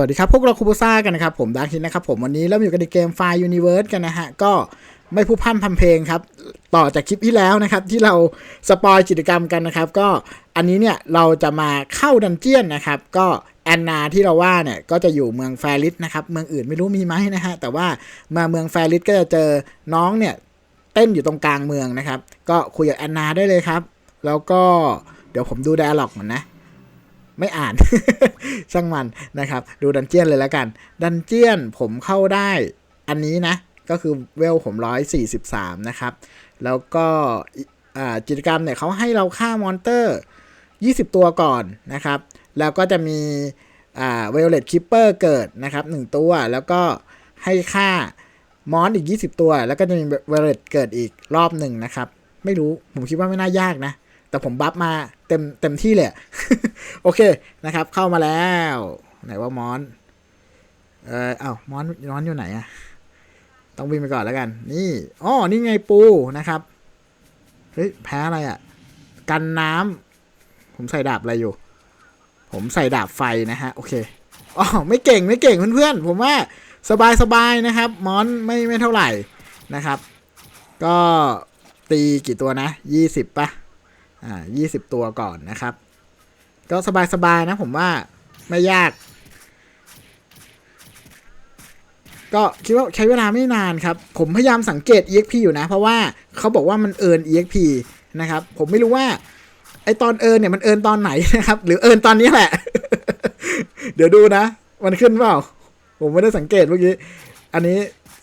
วัสดีครับพวกเราคูโบซ่ากันนะครับ ผมดาร์คินนะครับผมวันนี้เริ่มอยู่กันในเกมไฟยูนิเวิร์สกันนะฮะ ก็ไม่ผู้พร่ำทำเพลงครับ ต่อจากคลิปที่แล้วนะครับ ที่เราสปอยกิจกรรมกันนะครับ ก็อันนี้เนี่ยเราจะมาเข้าดันเจียนนะครับ ก็แอนนาที่เราว่าเนี่ยก็จะอยู่เมืองแฟริสนะครับ เมืองอื่นไม่รู้มีไหมนะฮะ แต่ว่ามาเมืองแฟริสก็จะเจอน้องเนี่ยเต้นอยู่ตรงกลางเมืองนะครับ ก็คุยกับแอนนาได้เลยครับ แล้วก็เดี๋ยวผมดูไดอะล็อกมันนะ ไม่อ่าน ช่างมันนะครับ ดูดันเจียนเลยแล้วกัน ดันเจียนผมเข้าได้อันนี้นะ ก็คือเวลผมร้อยสี่สิบสามนะครับ แล้วก็อ่ากิจกรรมเนี่ยเขาให้เราฆ่ามอนเตอร์ 20 ตัวก่อนนะครับ แล้วก็จะมีเวลเลตคิปเปอร์เกิดนะครับ 1 ตัว แล้วก็ให้ค่ามอนอีก 20 ตัว แล้วก็จะมีเวลเลตเกิดอีกรอบหนึ่งนะครับ ไม่รู้ผมคิดว่าไม่น่ายากนะ แต่ผมบัฟมา เต็มเต็มที่เลยอะโอเคนะครับ เข้ามาแล้ว ไหนว่ามอน เออเอ้ามอนมอนอยู่ไหนอะต้องวิ่งไปก่อนแล้วกัน นี่อ๋อนี่ไงปูนะครับเฮ้ยแพ้อะไรอะกันน้ำผมใส่ดาบอะไรอยู่ ผมใส่ดาบไฟนะฮะ โอเคอ๋อไม่เก่งไม่เก่งเพื่อนๆผมว่าสบายสบายๆนะครับ มอนไม่ไม่เท่าไหร่นะครับ ก็ตีกี่ตัวนะยี่สิบปะ อ่ายี่สิบตัวก่อนนะครับ ก็สบายๆนะผมว่าไม่ยาก ก็คิดว่าใช้เวลาไม่นานครับ ผมพยายามสังเกต EXP อยู่นะ เพราะว่าเขาบอกว่ามันเอิน EXP นะครับ ผมไม่รู้ว่าไอตอนเอินเนี่ยมันเอินตอนไหนนะครับ หรือเอินตอนนี้แหละ เดี๋ยวดูนะ มันขึ้นเปล่า ผมไม่ได้สังเกตเมื่อกี้ อันนี้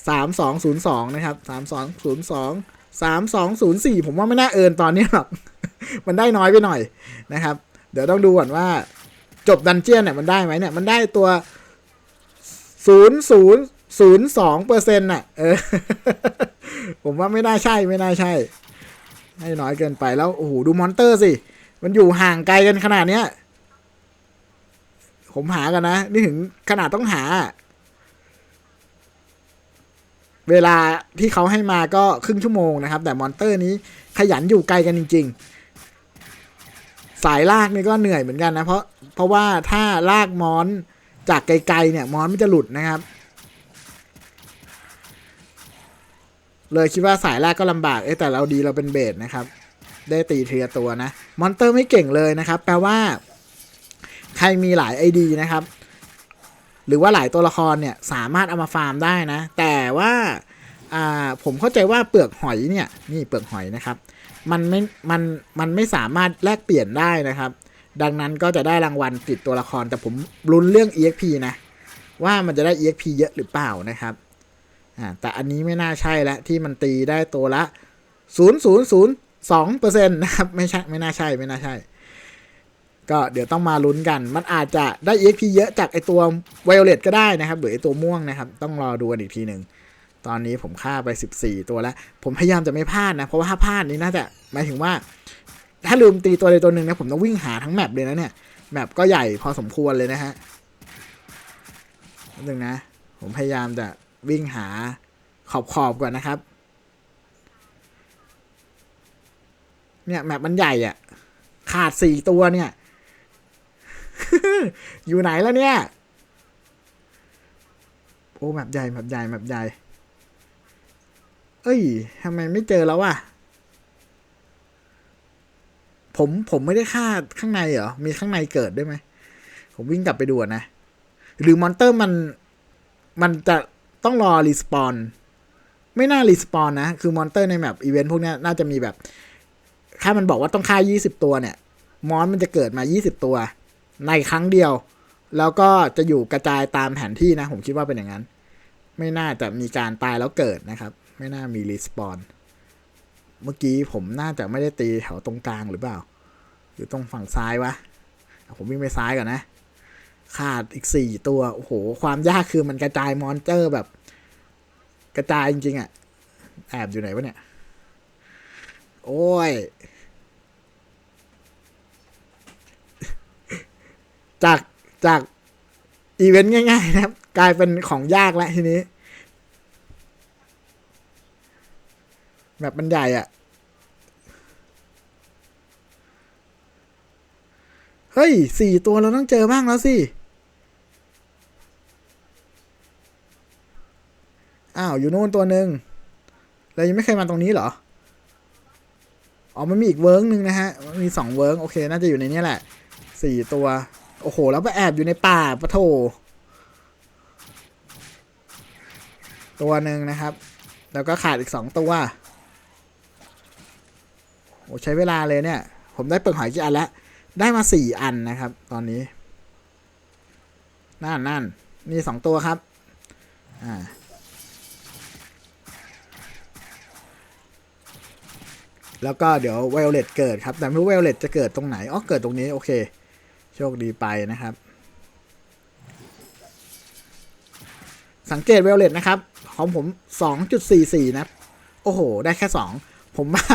สามสองศูนย์สองนะครับสามสองศูนย์สอง สามสองศูนย์สี่ผมว่าไม่น่าเอินตอนนี้หรอก มันได้น้อยไปหน่อยนะครับ เดี๋ยวต้องดูก่อนว่าจบดันเจียนเนี่ยมันได้ไหมเนี่ย มันได้ตัวศูนย์ศูนย์ศูนย์สองเปอร์เซ็นต์น่ะ เออ ผมว่าไม่น่าใช่ไม่น่าใช่ ให้น้อยเกินไปแล้ว โอ้โห ดูมอนเตอร์สิ มันอยู่ห่างไกลกันขนาดเนี้ย ผมหากันนะ นี่ถึงขนาดต้องหา เวลาที่เขาให้มาก็ครึ่งชั่วโมงนะครับ แต่มอนเตอร์นี้ขยันอยู่ไกลกันจริง ๆ สายลากนี่ก็เหนื่อยเหมือนกันนะเพราะเพราะว่าถ้าลากมอนจากไกลๆเนี่ยมอนมันจะหลุดนะครับ เลยคิดว่าสายลากก็ลำบากเอ้แต่เราดีเราเป็นเบสนะครับ ได้ตีเทียตัวนะ มอนเตอร์ไม่เก่งเลยนะครับ แปลว่า ใครมีหลายไอดีนะครับ หรือว่าหลายตัวละครเนี่ยสามารถเอามาฟาร์มได้นะ แต่ว่าผมเข้าใจว่าเปลือกหอยเนี่ยนี่เปลือกหอยนะครับ มันไม่มันมันไม่สามารถแลกเปลี่ยนได้นะครับ ดังนั้นก็จะได้รางวัลติดตัวละคร แต่ผมลุ้นเรื่อง EXP นะ ว่ามันจะได้ EXP เยอะหรือเปล่านะครับแต่อันนี้ไม่น่าใช่แล้วที่มันตีได้ตัวละ 0.002%นะครับไม่ใช่ไม่น่าใช่ไม่น่าใช่ ก็เดี๋ยวต้องมาลุ้นกัน มันอาจจะได้ EXP เยอะจากไอตัว Violet ก็ได้นะครับ หรือไอตัวม่วงนะครับ ต้องรอดูกันอีกทีหนึ่ง ตอนนี้ผมฆ่าไป 14 ตัวแล้ว ผมพยายามจะไม่พลาดนะ เพราะว่าถ้าพลาดนี้น่าจะหมายถึงว่า ถ้าลืมตีตัวใดตัวหนึ่งนะผมต้องวิ่งหาทั้งแมปเลยนะเนี่ย แมปก็ใหญ่พอสมควรเลยนะฮะนึงนะ ผมพยายามจะวิ่งหาขอบขอบๆก่อนนะครับ เนี่ยแมปมันใหญ่อะขาดสี่ตัวเนี่ย อยู่ไหนแล้วเนี่ย โอ้แมปใหญ่แมปใหญ่แมปใหญ่ เอ้ยทำไมไม่เจอแล้ววะผมผมไม่ได้ฆ่าข้างในเหรอ มีข้างในเกิดด้วยไหม ผมวิ่งกลับไปดูนะ หรือมอนเตอร์มัน มันจะต้องรอรีสปอนไม่น่ารีสปอนนะ คือมอนเตอร์ในแมปอีเวนต์พวกนี้น่าจะมีแบบ ถ้ามันบอกว่าต้องฆ่า 20 ตัวเนี่ย มอนมันจะเกิดมา 20 ตัว ในครั้งเดียว แล้วก็จะอยู่กระจายตามแผนที่นะ ผมคิดว่าเป็นอย่างนั้น ไม่น่าจะมีการตายแล้วเกิดนะครับ ไม่น่ามีรีสปอนเมื่อกี้ผมน่าจะไม่ได้ตีแถวตรงกลางหรือเปล่าหรือตรงฝั่งซ้ายวะผมวิ่งไปซ้ายก่อนนะ ขาดอีกสี่ตัว โอ้โห ความยากคือมันกระจายมอนเตอร์แบบ กระจายจริงๆอะแอบอยู่ไหนวะเนี่ย โอ้ย จากจากอีเวนต์ง่าย ๆ นะครับ กลายเป็นของยากแล้วทีนี้ แบบมันใหญ่อะ่ะ เฮ้ยสี่ตัวเราต้องเจอบ้างแล้วสิ อ้าว อยู่โน่นตัวหนึ่งเรายังไม่เคยมาตรงนี้เหรอ อ๋อ มันมีอีกเวิร์กหนึ่งนะฮะมันมีสองเวิร์กโอเค น่าจะอยู่ในนี้แหละสี่ตัว โอ้โห แล้วไปแอบอยู่ในป่าปะโถตัวหนึ่งนะครับ แล้วก็ขาดอีกสองตัว โอ้ใช้เวลาเลยเนี่ย ผมได้เปลือกหอยกี่อันแล้ว ได้มาสี่อันนะครับ ตอนนี้ นั่นนั่นนี่สองตัวครับ อ่าแล้วก็เดี๋ยวไวโอเลตเกิดครับ แต่ไม่รู้ไวโอเลตจะเกิดตรงไหน อ๋อ เกิดตรงนี้ โอเค โชคดีไปนะครับ สังเกตไวโอเลตนะครับ ของผม 2.44 นะ โอ้โห ได้แค่ 2 ผมว่า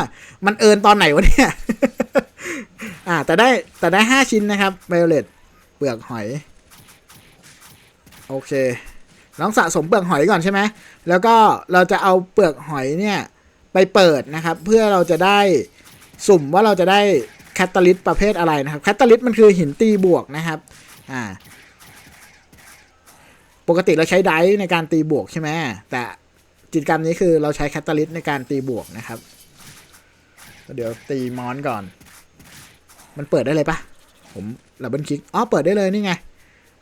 มันเอินตอนไหนวะเนี่ย อ่า แต่ได้แต่ได้ 5 ชิ้นนะครับไวโอเลตเปลือกหอย โอเคลองสะสมเปลือกหอยก่อนใช่ไหม แล้วก็เราจะเอาเปลือกหอยเนี่ย ไปเปิดนะครับ เพื่อเราจะได้สุ่มว่าเราจะได้ คตตาลิสประเภทอะไรนะครับแคตตาลิสมันคือหินตีบวกนะครับอ่าปกติเราใช้ไดส์ในการตีบวกใช่ไหมแต่กิจกรรมนี้คือเราใช้แคตตาลิสในการตีบวกนะครับ เดี๋ยวตีมอนก่อน มันเปิดได้เลยปะผมดับเบิลคลิกอ๋อเปิดได้เลยนี่ไง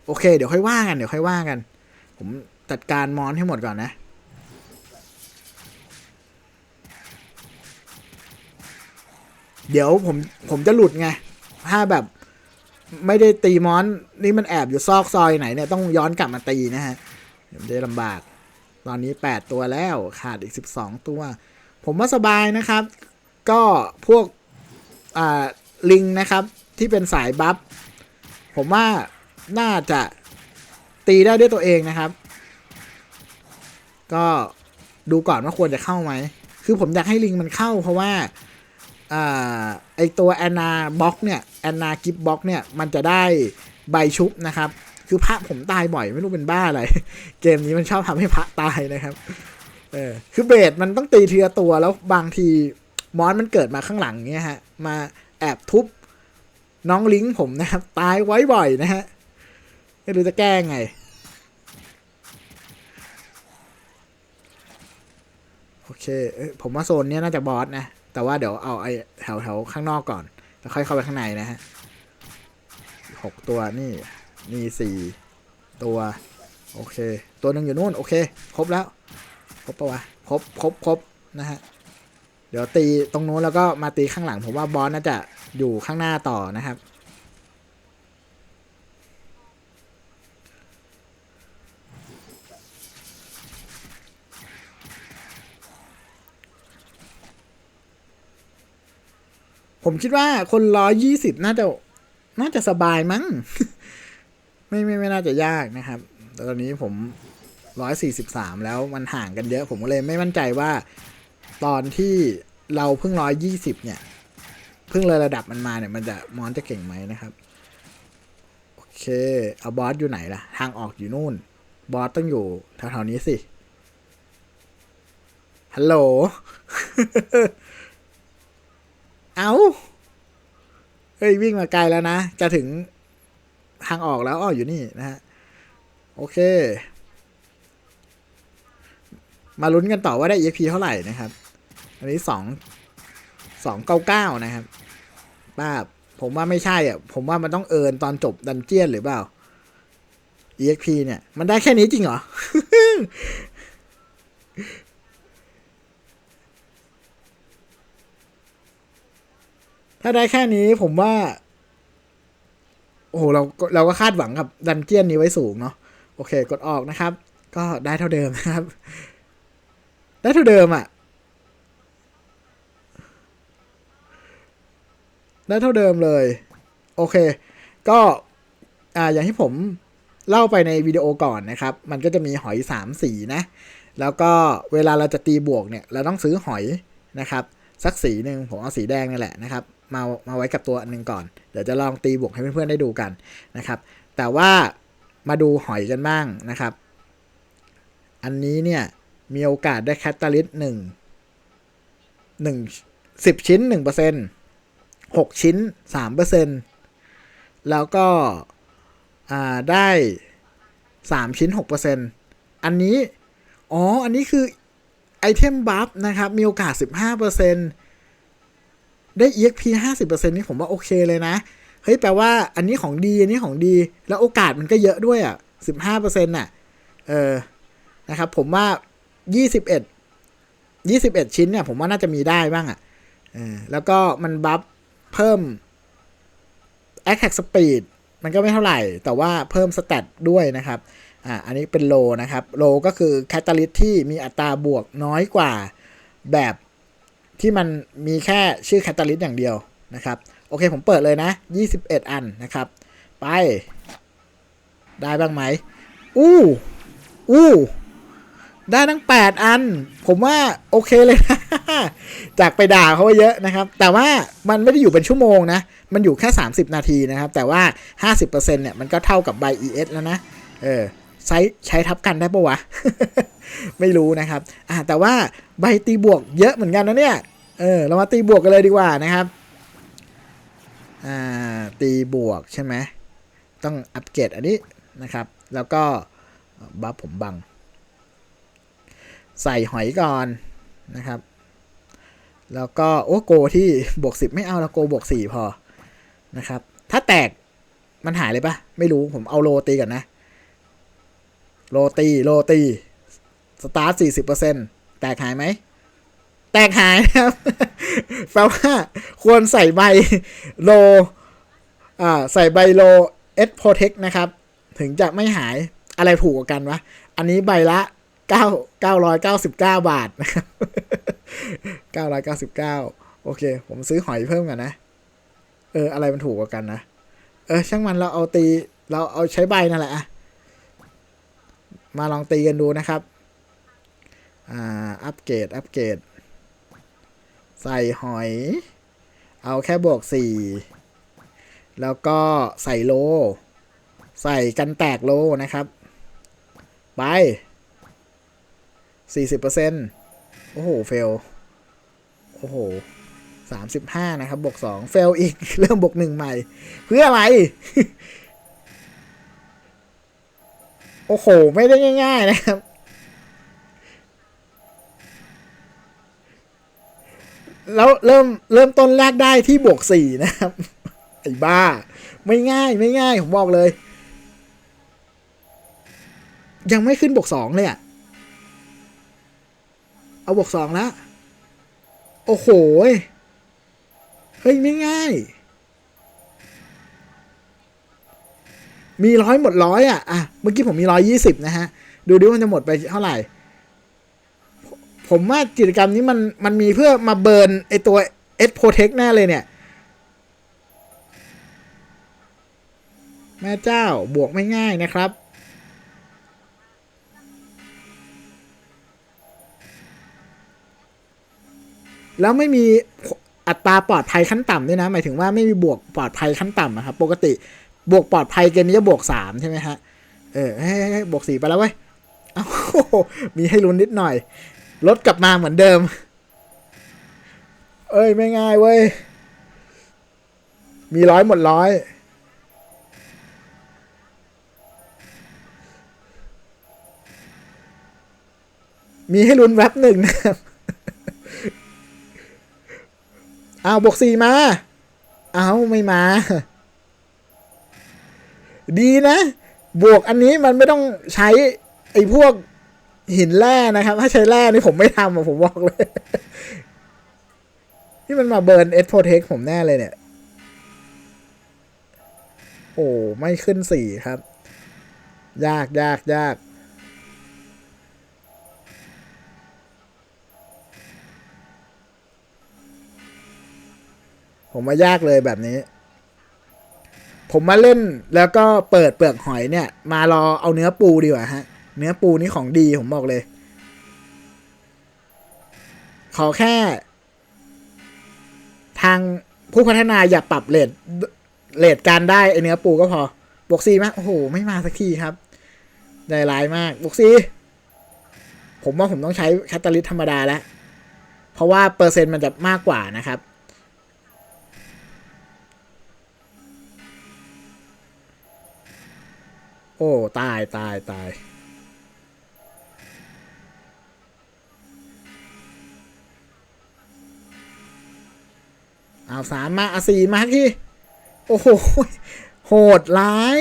โอเค เดี๋ยวค่อยว่ากัน เดี๋ยวค่อยว่ากัน ผมจัดการมอนให้หมดก่อนนะ เดี๋ยวผมผมจะหลุดไง ถ้าแบบไม่ได้ตีมอน นี่มันแอบอยู่ซอกซอยไหนเนี่ยต้องย้อนกลับมาตีนะฮะเดี๋ยวจะลำบาก ตอนนี้ 8 ตัวแล้วขาดอีก 12 ตัว ผมว่าสบายนะครับ ก็พวกอ่าลิงนะครับที่เป็นสายบัฟผมว่าน่าจะตีได้ด้วยตัวเองนะครับ ก็ดูก่อนว่าควรจะเข้าไหม คือผมอยากให้ลิงมันเข้าเพราะว่า อ่าไอตัวแอนนาบล็อกเนี่ยแอนนากิฟบ็อกเนี่ยมันจะได้ใบชุบนะครับ คือพระผมตายบ่อยไม่รู้เป็นบ้าอะไร เกมนี้มันชอบทำให้พระตายนะครับเออคือเบสมันต้องตีเทีละตัวแล้วบางทีมอนมันเกิดมาข้างหลังเงี้ยฮะ มาแอบทุบน้องลิงผมนะครับ ตายไว้บ่อยนะฮะไม่รู้จะแก้ไง โอเค ผมว่าโซนเนี้ยน่าจะบอสนะ แต่ว่าเดี๋ยวเอาไอ้แถวแถวข้างนอกก่อน แล้วค่อยเข้าไปข้างในนะฮะหกตัวนี่ มีสี่ตัว โอเค ตัวหนึ่งอยู่นู่น โอเค ครบแล้ว ครบปะวะ ครบ ครบ ครบ นะฮะ เดี๋ยวตีตรงนู้นแล้วก็มาตีข้างหลัง ผมว่าบอสน่าจะอยู่ข้างหน้าต่อนะครับ ผมคิดว่าคนร้อยยี่สิบน่าจะน่าจะสบายมั้ง ไม่ไม่ไม่น่าจะยากนะครับแต่ตอนนี้ผมร้อยสี่สิบสามแล้วมันห่างกันเยอะ ผมก็เลยไม่มั่นใจว่าตอนที่เราเพิ่งร้อยยี่สิบเนี่ย เพิ่งเลยระดับมันมาเนี่ย มันจะมอนจะเก่งไหมนะครับ โอเคเอาบอสอยู่ไหนล่ะ ทางออกอยู่นู่น บอสต้องอยู่แถวๆนี้สิ ฮัลโหล เอาเฮ้ยวิ่งมาไกลแล้วนะ จะถึงทางออกแล้วอ้ออยู่นี่นะฮะ โอเค มาลุ้นกันต่อว่าได้ EXP เท่าไหร่นะครับ อันนี้สองสองเก้าเก้านะครับป้าบผมว่าไม่ใช่อะ ผมว่ามันต้องเอินตอนจบดันเจียนหรือเปล่า EXP เนี่ย มันได้แค่นี้จริงเหรอ ถ้าได้แค่นี้ผมว่า โอ้โหเราก็เราก็คาดหวังกับดันเจียนนี้ไว้สูงเนาะโอเค กดออกนะครับ ก็ได้เท่าเดิมนะครับ ได้เท่าเดิมอะ่ะ ได้เท่าเดิมเลย โอเค ก็อ่าอย่างที่ผมเล่าไปในวิดีโอก่อนนะครับ มันก็จะมีหอยสามสีนะ แล้วก็เวลาเราจะตีบวกเนี่ย เราต้องซื้อหอยนะครับ สักสีหนึ่งผมเอาสีแดงนี่แหละนะครับ มามาไว้กับตัวอันหนึ่งก่อน เดี๋ยวจะลองตีบวกให้เพื่อนๆได้ดูกันนะครับ แต่ว่ามาดูหอยกันบ้างนะครับ อันนี้เนี่ยมีโอกาสได้แคตตาลิสหนึ่งหนึ่งสิบชิ้นหนึ่งเปอร์เซ็นหกชิ้นสามเปอร์เซ็นแล้วก็ได้สามชิ้นหกเปอร์เซ็นอันนี้ อ๋อ อันนี้คือไอเทมบัฟนะครับ มีโอกาส15% ได้ EXP 50%นี่ผมว่าโอเคเลยนะ เฮ้ยแปลว่าอันนี้ของดี อันนี้ของดี แล้วโอกาสมันก็เยอะด้วยอะ 15%น่ะ เออ นะครับผมว่า 21 21 ชิ้นเนี่ย ผมว่าน่าจะมีได้บ้างอะ เออ แล้วก็มันบัฟเพิ่ม Attack Speed มันก็ไม่เท่าไหร่ แต่ว่าเพิ่มสเตตด้วยนะครับ อ่า อันนี้เป็นโลนะครับ โลก็คือแคตตาลิสที่มีอัตราบวกน้อยกว่าแบบ ที่มันมีแค่ชื่อแคตตาลิสอย่างเดียวนะครับ โอเคผมเปิดเลยนะ 21 อันนะครับ ไป ได้บ้างไหม อู้ อู้ ได้ทั้ง 8 อัน ผมว่าโอเคเลยนะจากไปด่าเขาเยอะนะครับ แต่ว่ามันไม่ได้อยู่เป็นชั่วโมงนะ มันอยู่แค่ 30 นาทีนะครับ แต่ว่า 50%เนี่ยมันก็เท่ากับใบ ES แล้วนะ เออ ใช้ใช้ทับกันได้ปะวะ ไม่รู้นะครับอ่าแต่ว่าใบตีบวกเยอะเหมือนกันนะเนี่ย เออ เรามาตีบวกกันเลยดีกว่านะครับ อ่า ตีบวกใช่ไหม ต้องอัปเกรดอันนี้นะครับ แล้วก็บัฟผมบัง ใส่หอยก่อนนะครับ แล้วก็โอ้โกที่บวกสิบไม่เอาแล้วโกบวกสี่พอนะครับ ถ้าแตกมันหายเลยปะไม่รู้ผมเอาโลตีก่อนนะ โรตีโรตีสตาร์ทสี่สิบเปอร์เซ็นตแตกหายไหม แตกหายนะครับแปลว่าควรใส่ใบโลอ่าใส่ใบโลเอสโปรเทคนะครับ ถึงจะไม่หายอะไรถูกกว่ากันวะ อันนี้ใบละเก้าเก้าร้อยเก้าสิบเก้าบาทนะครับเก้าร้อยเก้าสิบเก้าโอเค ผมซื้อหอยเพิ่มกันนะ เออ อะไรมันถูกกว่ากันนะ เออ ช่างมันเราเอาตี เราเอาใช้ใบนั่นแหละอะ มาลองตีกันดูนะครับ อ่า อัปเกรด อัปเกรด ใส่หอย เอาแค่บวกสี่แล้วก็ใส่โล ใส่กันแตกโลนะครับ ไปสี่สิบเปอร์เซ็นต์โอ้โห เฟล โอ้โหสามสิบห้านะครับ บวกสองเฟลอีก เริ่มบวกหนึ่งใหม่ เพื่ออะไร โอ้โห ไม่ได้ง่าย ๆ นะครับ แล้วเริ่มเริ่มต้นแรกได้ที่บวกสี่นะครับ ไอ้บ้า ไม่ง่ายไม่ง่าย ผมบอกเลย ยังไม่ขึ้นบวกสองเลยอะเอาบวกสองแล้วโอ้โห เฮ้ย ไม่ง่าย มีร้อยหมดร้อยอะ อะ เมื่อกี้ผมมีร้อยยี่สิบนะฮะ ดูดิว่ามันจะหมดไปเท่าไหร่ ผมว่ากิจกรรมนี้มันมันมีเพื่อมาเบิร์นไอตัวเอสโ t เทคแน่เลยเนี่ย แม่เจ้าบวกไม่ง่ายนะครับ แล้วไม่มีอัตราปลอดภัยขั้นต่ำด้วยนะ หมายถึงว่าไม่มีบวกปลอดภัยขั้นต่ำนะครับ ปกติ บวกปลอดภัยเกณฑ์นี้จะบวกสามใช่ไหมฮะ เออให้บวกสี่ไปแล้วเว้ย เอามีให้ลุ้นนิดหน่อย ลดกลับมาเหมือนเดิม เอ้ย ไม่ง่ายเว้ย มีร้อยหมดร้อย มีให้ลุ้นแวบหนึ่งนะครับอ้าวบวกสี่มาอ้าวไม่มา ดีนะ บวกอันนี้มันไม่ต้องใช้ไอ้พวกหินแร่นะครับ ถ้าใช้แร่นี่ผมไม่ทำอะผมบอกเลย นี่มันมาเบิร์นเอสโ t เทคผมแน่เลยเนี่ย โอ้ไม่ขึ้นสี่ครับ ยากยากยากผมว่ายากเลยแบบนี้ ผมมาเล่นแล้วก็เปิดเปลือกหอยเนี่ย มารอเอาเนื้อปูดีกว่าฮะ เนื้อปูนี่ของดีผมบอกเลย ขอแค่ ทางผู้พัฒนาอย่าปรับเลทเลทการได้ไอเนื้อปูก็พอ บวกซีมากโอ้โห ไม่มาสักทีครับได้ร้ายมาก บวกซี ผมว่าผมต้องใช้แคตตาลิสธรรมดาแล้ว เพราะว่าเปอร์เซ็นต์มันจะมากกว่านะครับ โอ้ ตายตายตายเอาสามมาเอาสี่มาที่โอ้โห โหดร้าย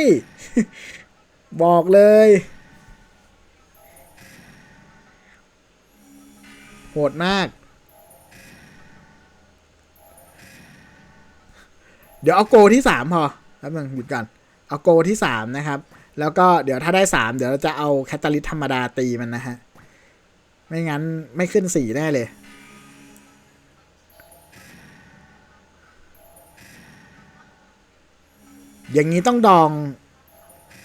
บอกเลย โหดมาก เดี๋ยวเอาโกที่สามพอแป๊บนึงหยุดกัน เอาโกที่สามนะครับ แล้วก็เดี๋ยวถ้าได้สามเดี๋ยวเราจะเอาแคตตาลิสธรรมดาตีมันนะฮะ ไม่งั้นไม่ขึ้นสี่แน่เลย อย่างนี้ต้องดอง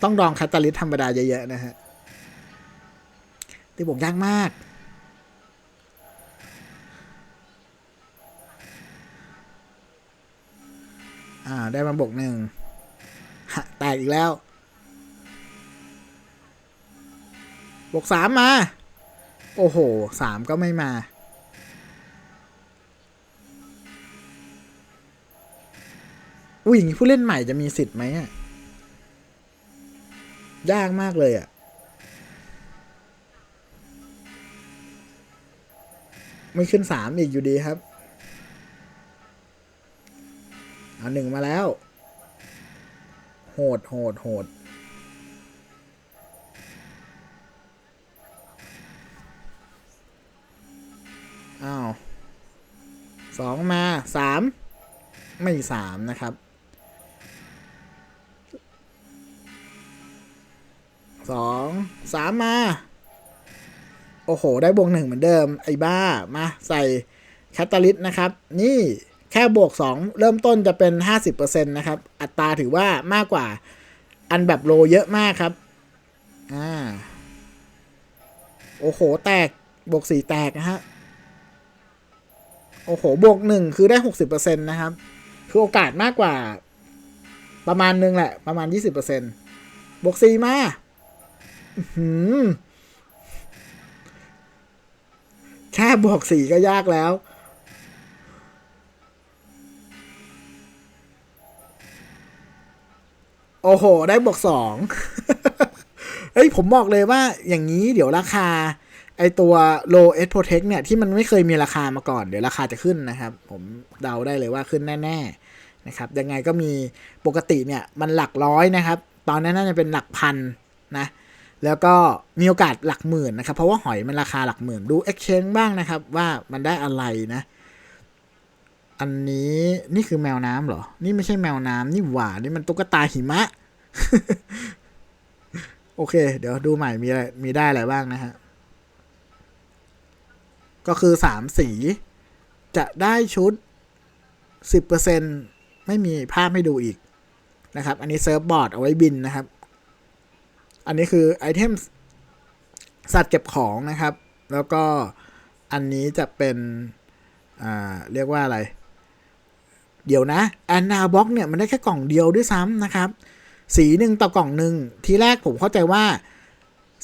ต้องดองแคตตาลิสธรรมดาเยอะๆนะฮะตีบวกยากมากอ่าได้มาบวกหนึ่งแตกอีกแล้ว บวกสามมา โอ้โหสามก็ไม่มา อุ้ยอย่างนี้ผู้เล่นใหม่จะมีสิทธิ์ไหมอะ ยากมากเลยอะ ไม่ขึ้นสามอีกอยู่ดีครับ เอาหนึ่งมาแล้ว โหดโหดโหด สองมาสามไม่สามนะครับสองสามมา โอ้โห ได้บวกงเหมือนเดิม ไอ้บ้า มาใส่แคตตาลิสนะครับ นี่แค่บวกสองเริ่มต้นจะเป็นห้าสิบเปอร์เซ็นตนะครับ อัตราถือว่ามากกว่าอันแบบโลเยอะมากครับ อ่า โอ้โห แตก บวกสี่แตกนะฮะ โอ้โห บวกหนึ่งคือได้หกสิบเปอร์เซ็นต์นะครับ คือโอกาสมากกว่า ประมาณนึงแหละ ประมาณยี่สิบเปอร์เซ็นต์บวกสี่มาหือแค่บวกสี่ก็ยากแล้ว โอ้โห ได้บวกสองเฮ้ย ผมบอกเลยว่าอย่างนี้เดี๋ยวราคา ไอตัว low s protect เนี่ยที่มันไม่เคยมีราคามาก่อน เดี๋ยวราคาจะขึ้นนะครับ ผมเดาได้เลยว่าขึ้นแน่ๆนะครับยังไงก็มีปกติเนี่ยมันหลักร้อยนะครับ ตอนนั้นน่าจะเป็นหลักพันนะแล้วก็มีโอกาสหลักหมื่นนะครับ เพราะว่าหอยมันราคาหลักหมื่นดู exchange บ้างนะครับ ว่ามันได้อะไรนะ อันนี้นี่คือแมวน้ำเหรอ นี่ไม่ใช่แมวน้ำนี่หว่านี่มันตุ๊กตาหิมะ โอเค เดี๋ยวดูใหม่มีอะไรมีได้อะไรบ้างนะฮะ ก็คือสามสี จะได้ชุดสิบเปอร์เซ็นไม่มีภาพให้ดูอีกนะครับ อันนี้เซิร์ฟบอร์ดเอาไว้บินนะครับ อันนี้คือไอเทมสัตว์เก็บของนะครับ แล้วก็อันนี้จะเป็น อ่า เรียกว่าอะไร เดี๋ยวนะแอนนาบ็อกเนี่ย มันได้แค่กล่องเดียวด้วยซ้ำนะครับ สีหนึ่งต่อกล่องหนึ่งทีแรกผมเข้าใจว่า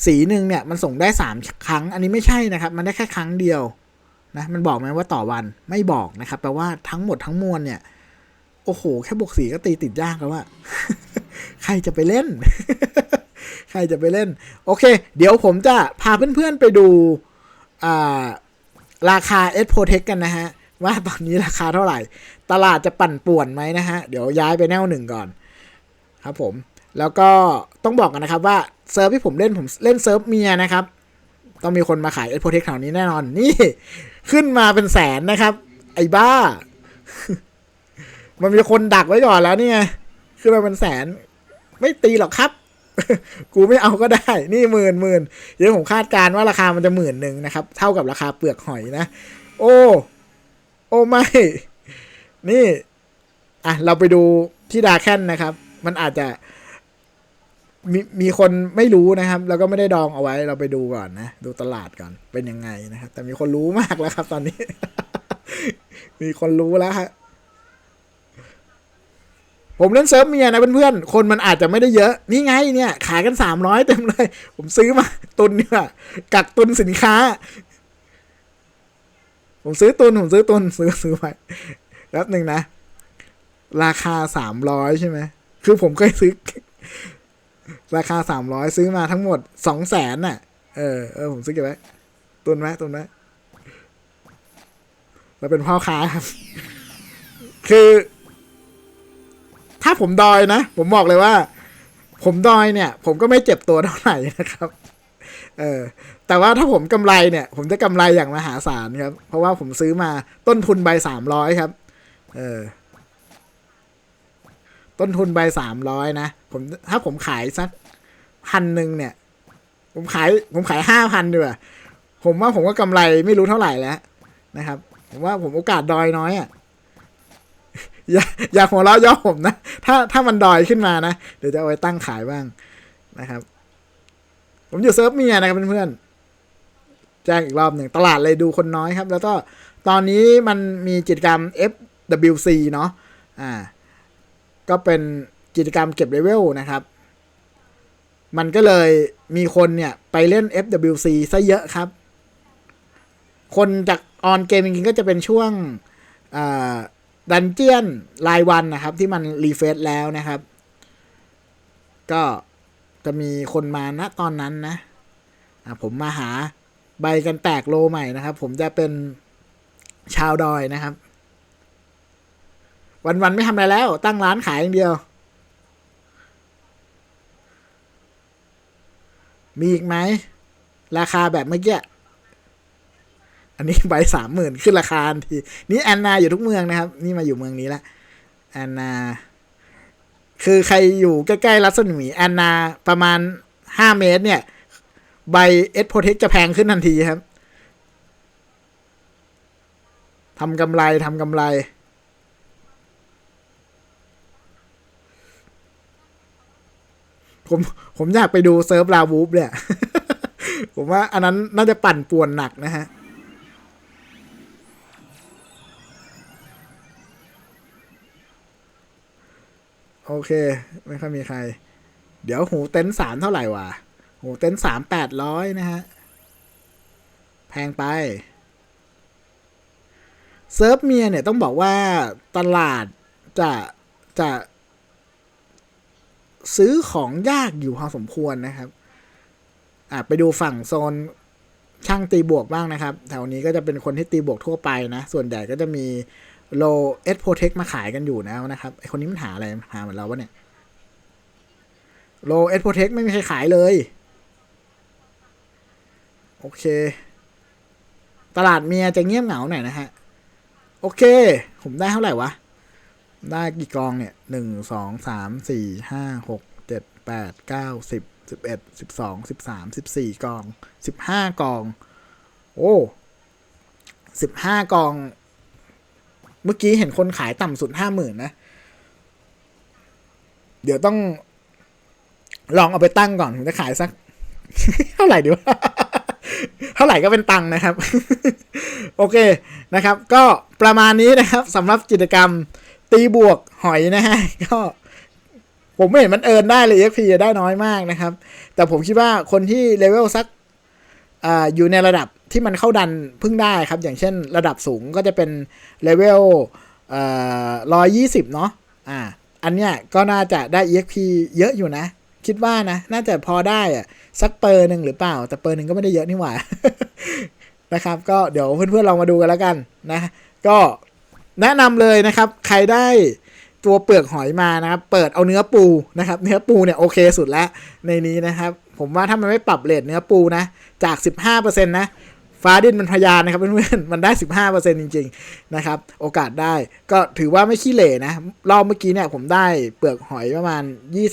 สีหนึ่งเนี่ยมันส่งได้สามครั้ง อันนี้ไม่ใช่นะครับ มันได้แค่ครั้งเดียวนะมันบอกไหมว่าต่อวันไม่บอกนะครับแปลว่าทั้งหมดทั้งมวลเนี่ย โอ้โห แค่บวกสีก็ตีติดยากแล้วว่า ใครจะไปเล่น ใครจะไปเล่น โอเค เดี๋ยวผมจะพาเพื่อนๆไปดูาราคา S Protect กันนะฮะ ว่าตอนนี้ราคาเท่าไหร่ ตลาดจะปั่นป่วนไหมนะฮะ เดี๋ยวย้ายไปแนวหนึ่งก่อน ครับผม แล้วก็ต้องบอกกันนะครับว่า เซิร์ฟที่ผมเล่นผมเล่นเซิร์ฟเมียนะครับ ต้องมีคนมาขาย S Protect แถวนี้แน่นอน นี่ ขึ้นมาเป็นแสนนะครับ ไอ้บ้า มันมีคนดักไว้ก่อนแล้วนี่ไงขึ้นมาเป็นแสน ไม่ตีหรอกครับ กูไม่เอาก็ได้ นี่หมื่นหมื่นเดี๋ยวผมคาดการณ์ว่าราคามันจะหมื่นหนึ่งนะครับ เท่ากับราคาเปลือกหอยนะ โอ้ โอ้ไม่ นี่ อะ เราไปดูที่ดาแคนนะครับ มันอาจจะ มีมีคนไม่รู้นะครับ แล้วก็ไม่ได้ดองเอาไว้เราไปดูก่อนนะ ดูตลาดก่อนเป็นยังไงนะครับ แต่มีคนรู้มากแล้วครับ ตอนนี้ มีคนรู้แล้วฮะผมเล่นเซิร์ฟเมียนะเพื่อนๆ คนมันอาจจะไม่ได้เยอะ นี่ไงเนี่ย ขายกันสามร้อยเต็มเลย ผมซื้อมา ตุนเนี่ยกักตุนสินค้า ผมซื้อตุน ผมซื้อตุน ซื้อซื้อไปแป๊บหนึ่งนะ ราคาสามร้อยใช่ไหม คือผมเคยซื้อ ราคาสามร้อยซื้อมาทั้งหมดสองแสนน่ะ เออเออผมซื้อเก็บไว้ตุนไว้ตุนไว้เราเป็นพ่อค้าครับ คือ ถ้าผมดอยนะ ผมบอกเลยว่า ผมดอยเนี่ย ผมก็ไม่เจ็บตัวเท่าไหร่นะครับ เออ แต่ว่าถ้าผมกำไรเนี่ย ผมจะกำไรอย่างมหาศาลครับ เพราะว่าผมซื้อมาต้นทุนใบสามร้อยครับ เออ ต้นทุนใบสามร้อยนะ ผมถ้าผมขายสักพันหนึ่งเนี่ย ผมขายผมขายห้าพันดีกว่าผมว่าผมก็กำไรไม่รู้เท่าไหร่แล้วนะครับ ผมว่าผมโอกาสดอยน้อยอะ่ะอย่าอย่าหัวเราะย่อผมนะ ถ้าถ้ามันดอยขึ้นมานะ เดี๋ยวจะเอาไว้ตั้งขายบ้างนะครับ ผมอยู่เซิร์ฟเมียนะครับเพื่อนๆ แจ้งอีกรอบหนึ่งตลาดเลยดูคนน้อยครับ แล้วก็ตอนนี้มันมีกิจกรรม FWC เนาะอ่า ก็เป็นกิจกรรมเก็บเลเวลนะครับ มันก็เลยมีคนเนี่ย ไปเล่น FWC ซะเยอะครับ คนจากออนเกมจริงๆก็จะเป็นช่วงดันเจียนรายวันนะครับ ที่มันรีเฟซแล้วนะครับ ก็จะมีคนมาณตอนนั้นนะะผมมาหาใบกันแตกโลใหม่นะครับ ผมจะเป็นชาวดอยนะครับ วันๆไม่ทำอะไรแล้ว ตั้งร้านขายอย่างเดียว มีอีกไหม ราคาแบบเมื่อกี้ อันนี้ใบสามหมื่นขึ้นราคาทันที นี่แอนนาอยู่ทุกเมืองนะครับ นี่มาอยู่เมืองนี้ละแอนนา คือใครอยู่ใกล้ๆรัศมีแอนนาประมาณห้าเมตร เนี่ย ใบเอสโพเทคจะแพงขึ้นทันทีครับทำกำไรทำกำไร ผมผมอยากไปดูเซิร์ฟลาวูฟเนี่ย ผมว่าอันนั้นน่าจะปั่นป่วนหนักนะฮะโอเค ไม่ค่อยมีใคร เดี๋ยวหูเต็นสามเท่าไหร่วะหูเต็นสามแปดร้อยนะฮะ แพงไป เซิร์ฟเมียเนี่ยต้องบอกว่าตลาดจะจะ ซื้อของยากอยู่พอสมควรนะครับอะไปดูฝั่งโซนช่างตีบวกบ้างนะครับ แถวนี้ก็จะเป็นคนที่ตีบวกทั่วไปนะ ส่วนใหญ่ก็จะมีโลเอสโปรเทคมาขายกันอยู่แล้วนะครับ ไอคนนี้มันหาอะไร หาเหมือนเราวะเนี่ยโลเอสโปรเทคไม่มีใครขายเลย โอเค ตลาดเมียจะเงียบเหงาหน่อยนะฮะ โอเค ผมได้เท่าไหร่วะ ได้กี่กองเนี่ยหนึ่งสองสามสี่ห้าหกเจ็ดแปดเก้าสิบสิบเอ็ดสิบสองสิบสามสิบสี่กองสิบห้ากอง โอ้สิบห้ากอง เมื่อกี้เห็นคนขายต่ำสุดห้าหมื่นนะ เดี๋ยวต้อง ลองเอาไปตั้งก่อนผมจะขายสัก เท่าไหร่ดีวะเท่าไหร่ก็เป็นตังค์นะครับ โอเคนะครับ ก็ประมาณนี้นะครับสำหรับกิจกรรม ตีบวกหอยนะฮะก็ผมไม่เห็นมันเอินได้เลย XP ได้น้อยมากนะครับ แต่ผมคิดว่าคนที่เลเวลสักออยู่ในระดับที่มันเข้าดันพึ่งได้ครับ อย่างเช่นระดับสูงก็จะเป็นเลเวลร้อยยี่สิบเนาะอ่า อันเนี้ยก็น่าจะได้ EXP เยอะอยู่นะ คิดว่านะ น่าจะพอได้อะสักเปอร์หนึ่งหรือเปล่า แต่เปอร์หนึ่งก็ไม่ได้เยอะนี่หว่านะครับ ก็เดี๋ยวเพื่อนๆลองมาดูกันแล้วกันนะ ก็ แนะนำเลยนะครับ ใครได้ตัวเปลือกหอยมานะครับ เปิดเอาเนื้อปูนะครับ เนื้อปูเนี่ยโอเคสุดแล้วในนี้นะครับ ผมว่าถ้ามันไม่ปรับเลทเนื้อปูนะ จาก 15%นะฟ้าดินมันพยานนะครับเพื่อนๆ มันได้ 15%จริงๆ นะครับ โอกาสได้ก็ถือว่าไม่ขี้เหร่นะ รอบเมื่อกี้เนี่ยผมได้เปลือกหอยประมาณ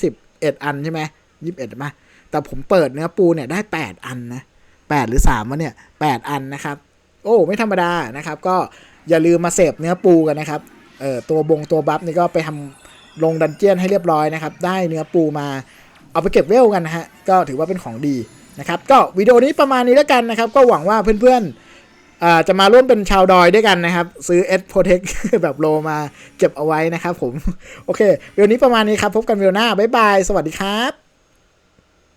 21 อันใช่ไหม21มาแต่ผมเปิดเนื้อปูเนี่ยได้ 8 อันนะ 8 หรือ3วะเนี่ย 8 อันนะครับ โอ้ ไม่ธรรมดานะครับ ก็ อย่าลืมมาเสพเนื้อปูกันนะครับเอ่อตัวบงตัวบัฟนี่ก็ไปทำลงดันเจียนให้เรียบร้อยนะครับ ได้เนื้อปูมาเอาไปเก็บเวลกันนะฮะ ก็ถือว่าเป็นของดีนะครับ ก็วิดีโอนี้ประมาณนี้แล้วกันนะครับ ก็หวังว่าเพื่อนๆจะมาร่วมเป็นชาวดอยด้วยกันนะครับ ซื้อเอสโปรเทคแบบโลมาเก็บเอาไว้นะครับผม โอเควิดีโอนี้ประมาณนี้ครับ พบกันวิดีโอหน้า บ๊ายบาย สวัสดีครับ